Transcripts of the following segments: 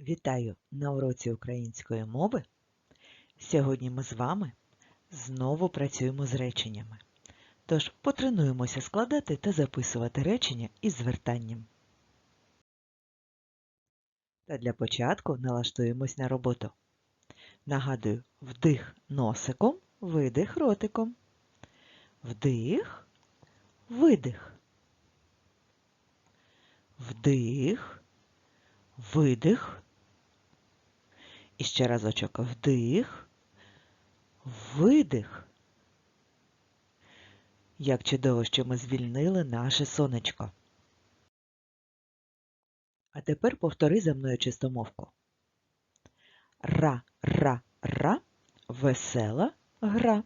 Вітаю на уроці української мови. Сьогодні ми з вами знову працюємо з реченнями. Тож потренуємося складати та записувати речення із звертанням. Та для початку налаштуємось на роботу. Нагадую, вдих носиком, видих ротиком. Вдих, видих. Вдих, видих. І ще разочок вдих, видих. Як чудово, що ми звільнили наше сонечко. А тепер повтори за мною чистомовку. Ра, ра, ра, весела гра.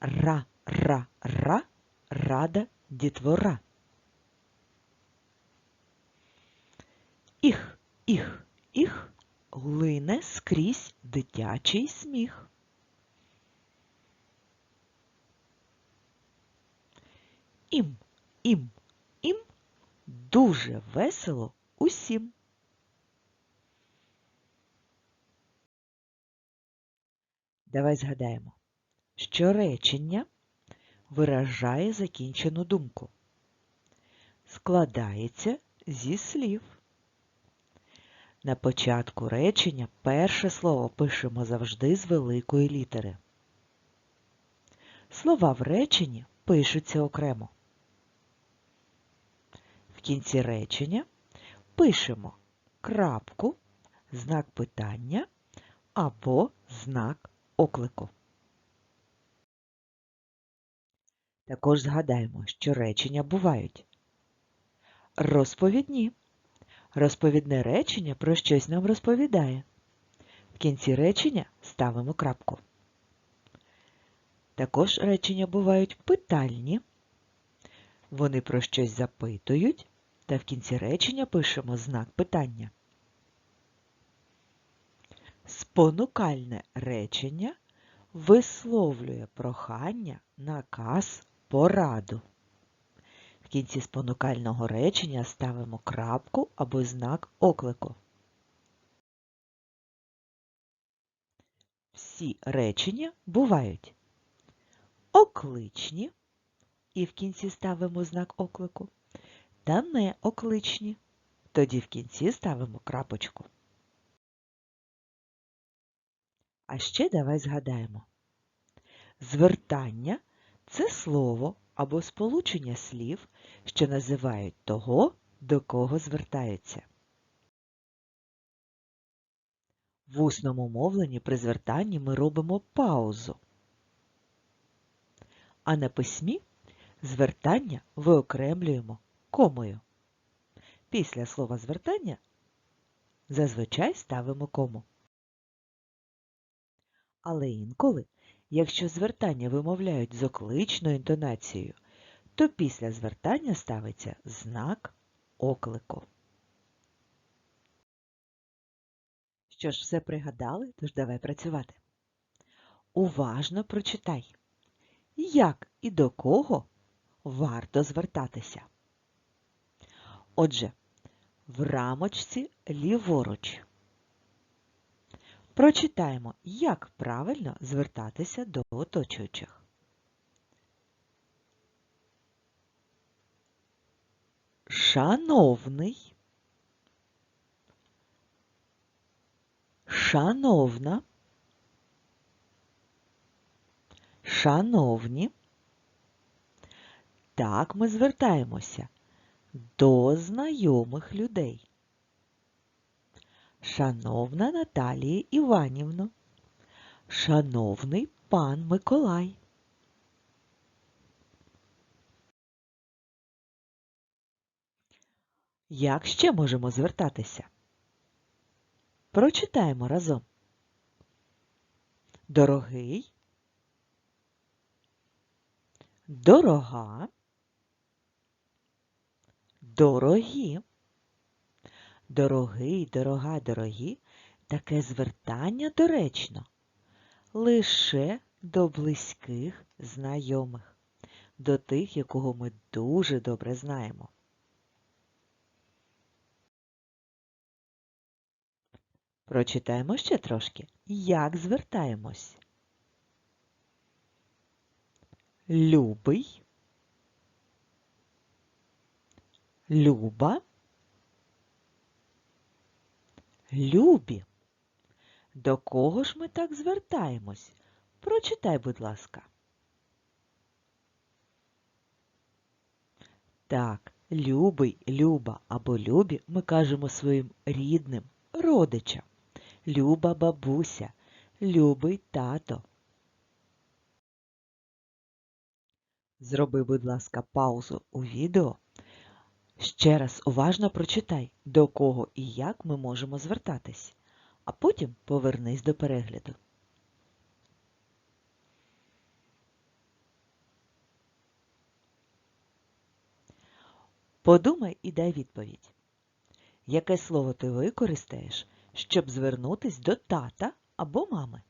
Ра, ра, ра, рада дітвора. Іх, іх, лине скрізь дитячий сміх. Ім, ім, ім дуже весело усім. Давай згадаємо, що речення виражає закінчену думку. Складається зі слів. На початку речення перше слово пишемо завжди з великої літери. Слова в реченні пишуться окремо. В кінці речення пишемо крапку, знак питання або знак оклику. Також згадаємо, що речення бувають розповідні. Розповідне речення про щось нам розповідає. В кінці речення ставимо крапку. Також речення бувають питальні. Вони про щось запитують, та в кінці речення пишемо знак питання. Спонукальне речення висловлює прохання, наказ, пораду. В кінці спонукального речення ставимо крапку або знак оклику. Всі речення бувають окличні, і в кінці ставимо знак оклику, та неокличні, тоді в кінці ставимо крапочку. А ще давай згадаємо. Звертання це слово або сполучення слів, що називають того, до кого звертаються. В усному мовленні при звертанні ми робимо паузу. А на письмі звертання виокремлюємо комою. Після слова звертання зазвичай ставимо кому. Але інколи Якщо звертання вимовляють з окличною інтонацією, то після звертання ставиться знак оклику. Що ж, все пригадали, тож давай працювати. Уважно прочитай, як і до кого варто звертатися. Отже, в рамочці ліворуч Прочитаємо, як правильно звертатися до оточуючих. Шановний, шановна, шановні. Так ми звертаємося до знайомих людей. Шановна Наталія Іванівна, шановний пан Миколай. Як ще можемо звертатися? Прочитаємо разом. Дорогий, дорога, дорогі. Дорогий, дорога, дорогі, таке звертання доречно лише до близьких знайомих, до тих, якого ми дуже добре знаємо. Прочитаємо ще трошки. Як звертаємось? Любий, Люба, Любі. До кого ж ми так звертаємось? Прочитай, будь ласка. Так, любий, люба або любі ми кажемо своїм рідним, родичам. Люба бабуся, любий тато. Зроби, будь ласка, паузу у відео. Ще раз уважно прочитай, до кого і як ми можемо звертатись, а потім повернись до перегляду. Подумай і дай відповідь. Яке слово ти використаєш, щоб звернутись до тата або мами?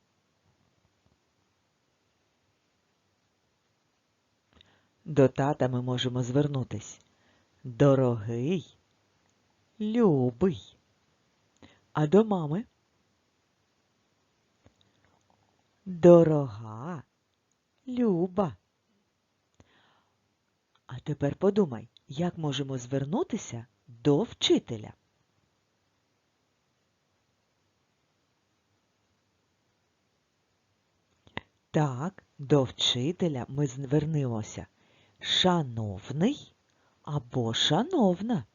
До тата ми можемо звернутись. Дорогий, любий. А до мами? Дорога, люба. А тепер подумай, як можемо звернутися до вчителя. Так, до вчителя ми звернемося шановний або шановна.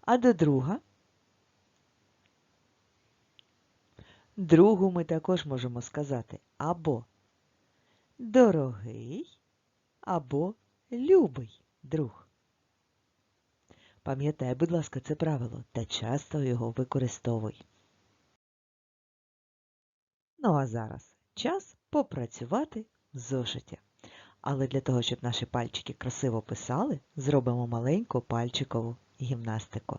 А до друга? Другу ми також можемо сказати або дорогий, або любий друг. Пам'ятай, будь ласка, це правило та часто його використовуй. Ну а зараз час попрацювати в зошиті. Але для того, щоб наші пальчики красиво писали, зробимо маленьку пальчикову гімнастику.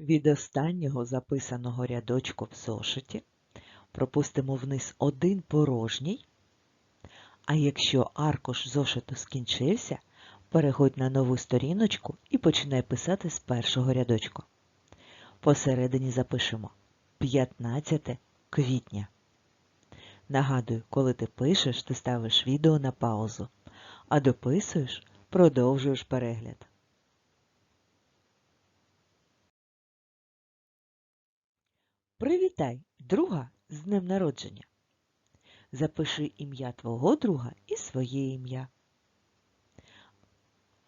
Від останнього записаного рядочку в зошиті пропустимо вниз один порожній, а якщо аркуш зошиту скінчився, переходь на нову сторіночку і починай писати з першого рядочку. Посередині запишемо 15 квітня. Нагадую, коли ти пишеш, ти ставиш відео на паузу, а дописуєш, продовжуєш перегляд. Привітай друга з днем народження. Запиши ім'я твого друга і своє ім'я.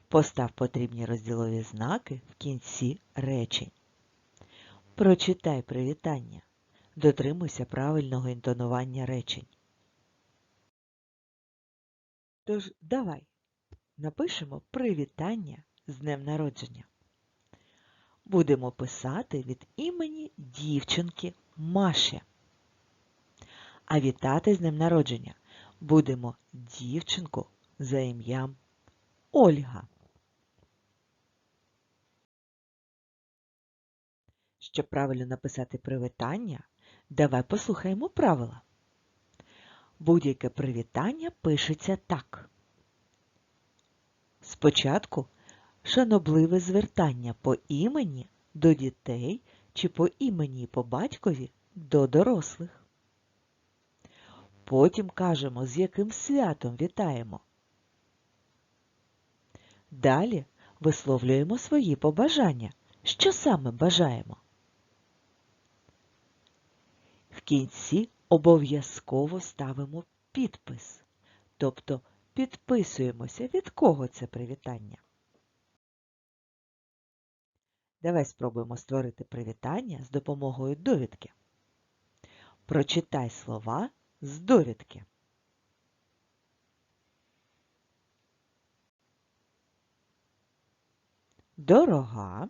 Постав потрібні розділові знаки в кінці речень. Прочитай привітання. Дотримуйся правильного інтонування речень. Тож давай напишемо привітання з днем народження. Будемо писати від імені дівчинки Маші. А вітати з днем народження будемо дівчинку за ім'ям Ольга. Щоб правильно написати привітання, давай послухаємо правила. Будь-яке привітання пишеться так. Спочатку шанобливе звертання по імені до дітей чи по імені по батькові до дорослих. Потім кажемо, з яким святом вітаємо. Далі висловлюємо свої побажання. Що саме бажаємо? В кінці обов'язково ставимо підпис, тобто підписуємося, від кого це привітання. Давай спробуємо створити привітання з допомогою довідки. Прочитай слова з довідки. Дорога,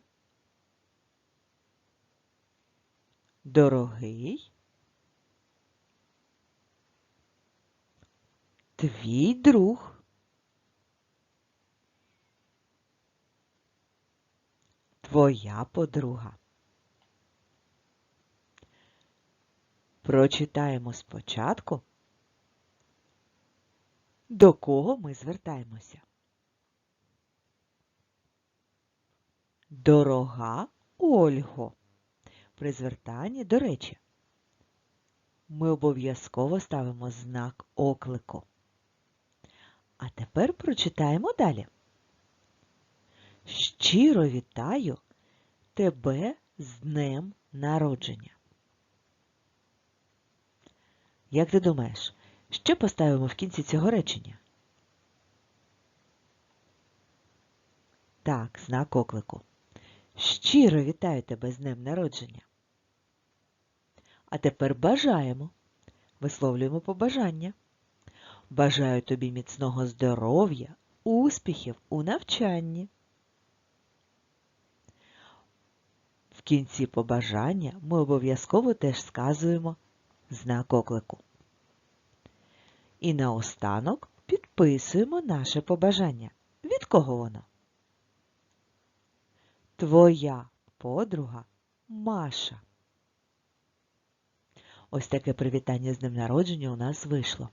дорогий, твій друг, твоя подруга. Прочитаємо спочатку, до кого ми звертаємося. Дорога Ольго. При звертанні, до речі, ми обов'язково ставимо знак оклику. А тепер прочитаємо далі. Щиро вітаю тебе з днем народження. Як ти думаєш, що поставимо в кінці цього речення? Так, знак оклику. Щиро вітаю тебе з днем народження. А тепер бажаємо. Висловлюємо побажання. Бажаю тобі міцного здоров'я, успіхів у навчанні. Кінці побажання ми обов'язково теж сказуємо знак оклику. І наостанок підписуємо наше побажання. Від кого воно? Твоя подруга Маша. Ось таке привітання з днем народження у нас вийшло.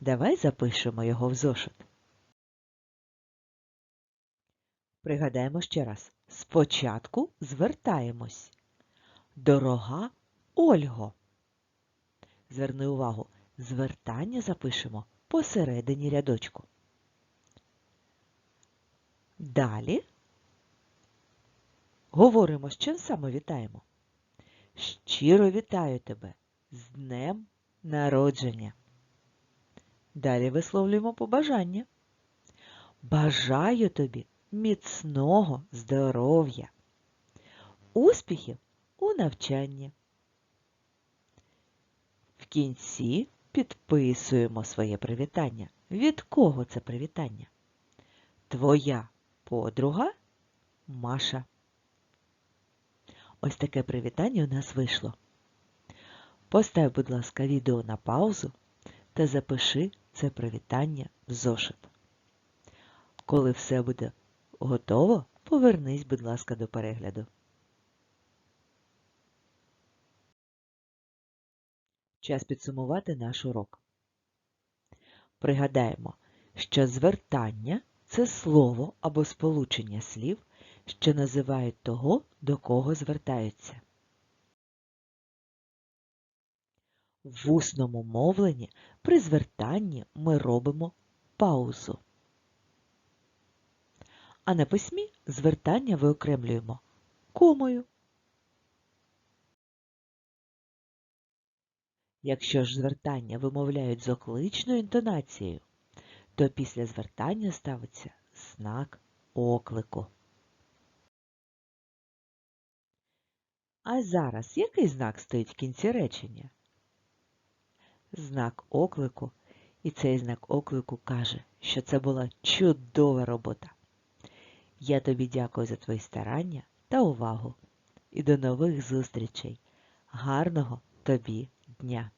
Давай запишемо його в зошит. Пригадаємо ще раз. Спочатку звертаємось. Дорога Ольго. Зверни увагу, звертання запишемо посередині рядочку. Далі говоримо, з чим саме вітаємо. Щиро вітаю тебе з днем народження. Далі висловлюємо побажання. Бажаю тобі міцного здоров'я, успіхів у навчанні. В кінці підписуємо своє привітання. Від кого це привітання? Твоя подруга Маша. Ось таке привітання у нас вийшло. Постав, будь ласка, відео на паузу та запиши це привітання в зошит. Коли все буде готово, повернись, будь ласка, до перегляду. Час підсумувати наш урок. Пригадаємо, що звертання це слово або сполучення слів, що називають того, до кого звертаються. В усному мовленні при звертанні ми робимо паузу. А на письмі звертання виокремлюємо комою. Якщо ж звертання вимовляють з окличною інтонацією, то після звертання ставиться знак оклику. А зараз який знак стоїть в кінці речення? Знак оклику. І цей знак оклику каже, що це була чудова робота. Я тобі дякую за твої старання та увагу. І до нових зустрічей. Гарного тобі дня!